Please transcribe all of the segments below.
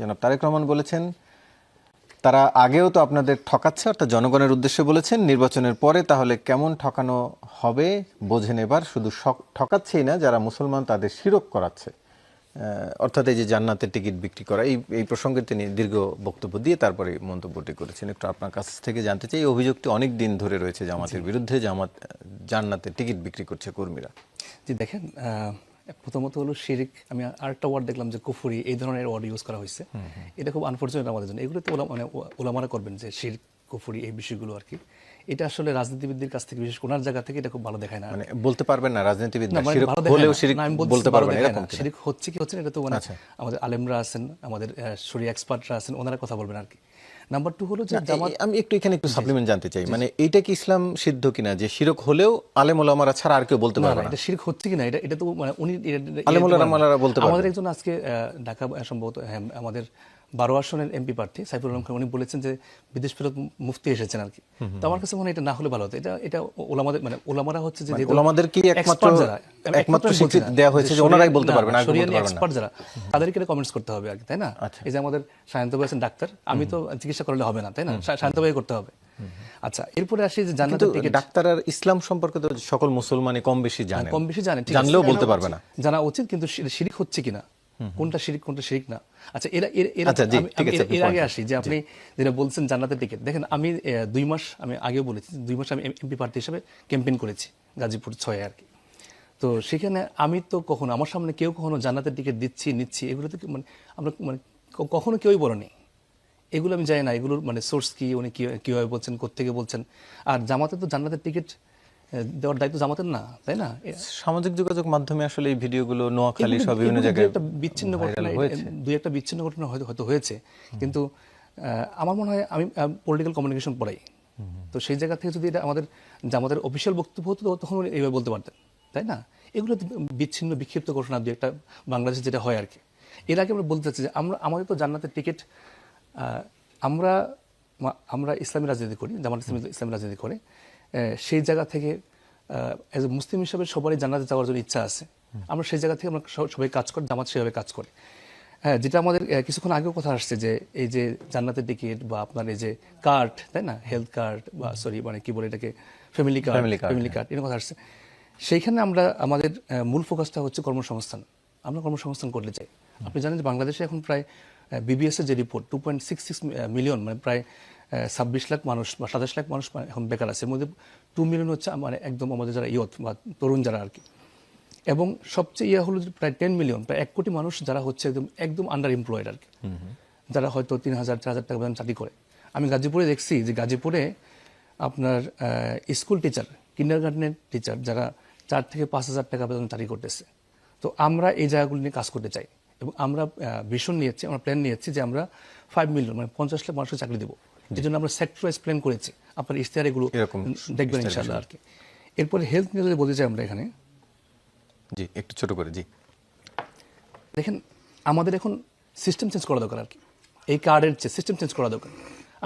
জনাব তারেক রহমান বলেছেন তারা আগেও তো আপনাদের ঠকাচ্ছে অর্থাৎ জনগণের উদ্দেশ্যে বলেছেন নির্বাচনের পরে তাহলে কেমন ঠকানো হবে বোঝেন এবার শুধু ঠকাচ্ছেই না যারা মুসলমান তাদের শিরক করাচ্ছে। অর্থাৎ এই যে জান্নাতের টিকিট বিক্রি করা এই এই প্রসঙ্গে তিনি দীর্ঘ বক্তব্য দিয়ে তারপরে মন্তব্যটি করেছেন। একটু আপনার কাছ থেকে জানতে চাই এই অভিযোগটি অনেক দিন ধরে রয়েছে জামাতের বিরুদ্ধে জামাত জান্নাতের টিকিট বিক্রি করছে কর্মীরা। জি দেখেন প্রথমত হলো শিরিক আমি আরেকটা ওয়ার্ড দেখলাম যে কুফুরি এই ধরনের ওয়ার্ড ইউজ করা হয়েছে। এটা খুব আনফর্চুনেট আমাদের জন্য। এগুলো তো মানে ওলামারা করবেন যে শিরিক কুফুরি এই বিষয়গুলো আর কি এটা আসলে রাজনীতিবিদদের কাছ থেকে বিশেষ করে ওনার জায়গা থেকে এটা খুব ভালো দেখায় না। মানে বলতে পারবেন না রাজনীতিবিদ না, মানে হলেও শিরিক বলতে পারবেন এরকম না। শিরিক হচ্ছে কি হচ্ছে এটা তো মানে। আমাদের আলেমরা আছেন আমাদের শরীর এক্সপার্টরা আছেন ওনারা কথা বলবেন আর কি নাম্বার টু হলো যে জামাত আমি একটু এখানে একটু সাপ্লিমেন্ট জানতে চাই। মানে এটা কি ইসলাম সিদ্ধ কিনা? যে শিরক হলেও আলেম ওলামারা ছাড়া আর কেউ বলতে পারবে না। এটা শিরক হচ্ছে কিনা? এটা এটা তো মানে উনি এটা- আলেমুল বলতে পারবে আমাদের একজন আজকে ঢাকা সম্ভবত হ্যাঁ, আমাদের বারো আসনের এমপি প্রার্থী সাইফুল আলম খান উনি বলেছেন যে বিদেশ ফেরত মুফতি এসেছেন আর কি। তো আমার কাছে মনে হয় এটা না হলে ভালো হতো। এটা এটা ওলামাদের মানে ওলামারা হচ্ছে যে ওলামাদের কি একমাত্র- একমাত্র স্বীকৃতি দেয়া হয়েছে যে ওনারাই বলতে পারবেন, আর শরিয়ানি যারা তাদেরকে কমেন্টস করতে হবে আর কি তাই না? আচ্ছা। এই যে আমাদের আছেন ডাক্তার আমি তো চিকিৎসা করলে হবে না তাই না? সায়ন্ত ভাই করতে হবে। আচ্ছা এরপরে আসি যে জান্নাতের টিকিট ডাক্তার আর ইসলাম সম্পর্কে তো সকল মুসলমানই কম বেশি জানে কম বেশি জানে জানলেও বলতে পারবে না। জানা উচিত কিন্তু শিরিক হচ্ছে কিনা? কোনটা শিরিক কোনটা শিরিক না। আচ্ছা এরা এর- এর আচ্ছা, এর- আগে আসি যে আপনি যেটা বলছেন জান্নাতের টিকিট। দেখেন আমি দুই মাস আমি আগেও বলেছি দুই মাস আমি এমপি প্রার্থী হিসেবে ক্যাম্পেইন করেছি গাজীপুর ছয় আর কি। তো সেখানে আমি তো কখনো আমার সামনে কেউ কখনো জান্নাতের টিকিট দিচ্ছি নিচ্ছি এগুলো তো মানে আমরা মানে কখনো কেউই বলেনি এগুলো আমি জানি না এগুলোর মানে সোর্স কি উনি কি কীভাবে বলছেন কোথেকে বলছেন। আর জামাতে তো জান্নাতের টিকিট দেওয়ার দায়িত্ব জামাতের না তাই না? সামাজিক যোগাযোগ মাধ্যমে আসলে এই ভিডিওগুলো নোয়াখালী সব বিভিন্ন জায়গায় একটা বিচ্ছিন্ন ঘটনা দুই একটা বিচ্ছিন্ন ঘটনা হয়তো হয়তো হয়েছে। কিন্তু আমার মনে হয় আমি পলিটিক্যাল কমিউনিকেশন পড়াই। তো সেই জায়গা থেকে যদি এটা আমাদের আমাদের অফিসিয়াল বক্তব্য হতো তখন এইভাবে বলতে পারতেন তাই না? এগুলো বিচ্ছিন্ন বিক্ষিপ্ত ঘটনা দুই একটা বাংলাদেশে যেটা হয় আর কি। এর আগে আমরা বলতে চাচ্ছি যে আমরা আমাদের তো জান্নাতের টিকিট আমরা আমরা ইসলামী রাজনীতি করি জামাত ইসলামী ইসলামী রাজনীতি করে। সেই জায়গা থেকে এজ এ মুসলিম হিসাবে সবারই জান্নাতে যাওয়ার জন্য ইচ্ছা আছে। আমরা সেই জায়গা থেকে আমরা সবাই কাজ করি জামাত সেভাবে কাজ করে। হ্যাঁ যেটা আমাদের কিছুক্ষণ আগেও কথা আসছে যে এই যে জান্নাতের টিকিট বা আপনার এই যে কার্ড তাই না? হেলথ কার্ড বা সরি মানে কি বলে এটাকে? ফ্যামিলি কার্ড ফ্যামিলি কার্ড এর কথা আসছে। সেইখানে আমরা আমাদের মূল ফোকাসটা হচ্ছে কর্মসংস্থান। আমরা কর্মসংস্থান করতে চাই। আপনি জানেন যে বাংলাদেশে এখন প্রায় বিবিএস এর যে report two point six six million মানে প্রায় ছাব্বিশ লাখ মানুষ বা সাতাশ লাখ মানুষ মানে এখন বেকার আছে। এর মধ্যে টু মিলিয়ন হচ্ছে মানে একদম আমাদের যারা ইয়থ বা তরুণ যারা আর কি এবং সবচেয়ে ইয়া হলো যে প্রায় টেন মিলিয়ন প্রায় এক কোটি মানুষ যারা হচ্ছে একদম একদম আন্ডার এমপ্লয়েড আর কি যারা হয়তো তিন হাজার চার হাজার টাকা বেতন চাকরি করে। আমি গাজীপুরে দেখছি যে গাজীপুরে আপনার স্কুল টিচার কিন্ডার গার্ডেনের টিচার যারা চার থেকে পাঁচ হাজার টাকা বেতন চাকরি করতেছে। তো আমরা এই জায়গাগুলো নিয়ে কাজ করতে চাই। এবং আমরা ভীষণ নিয়েছি আমরা প্ল্যান নিয়েছি যে আমরা ফাইভ মিলিয়ন মানে পঞ্চাশ লাখ মানুষকে চাকরি দেবো। এই জন্য আমরা সেক্টর ওয়াইজ প্ল্যান করেছি। আপনার ইশতেহার এগুলো দেখবেন ইনশাআল্লাহ আর কি। এরপরে হেলথ নিয়ে যদি বলতে চাই আমরা এখানে। জি একটু ছোট করে জি। দেখেন আমাদের এখন সিস্টেম চেঞ্জ করা দরকার আর কি। এই কার্ডের চেয়ে সিস্টেম চেঞ্জ করা দরকার।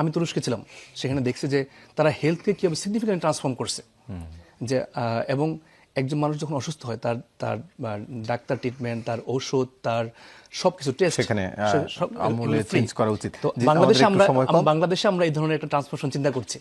আমি তুরস্কে ছিলাম সেখানে দেখছি যে তারা হেলথকে কীভাবে সিগনিফিক্যান্ট ট্রান্সফর্ম করছে। যে এবং একজন মানুষ যখন অসুস্থ হয় তার তার ডাক্তার ট্রিটমেন্ট তার ঔষধ তার সবকিছু টেস্ট সেখানে, আমূলে চেঞ্জ করা উচিত। তো বাংলাদেশে আমরা বাংলাদেশে আমরা এই ধরনের একটা ট্রান্সফরমেশন চিন্তা করছি।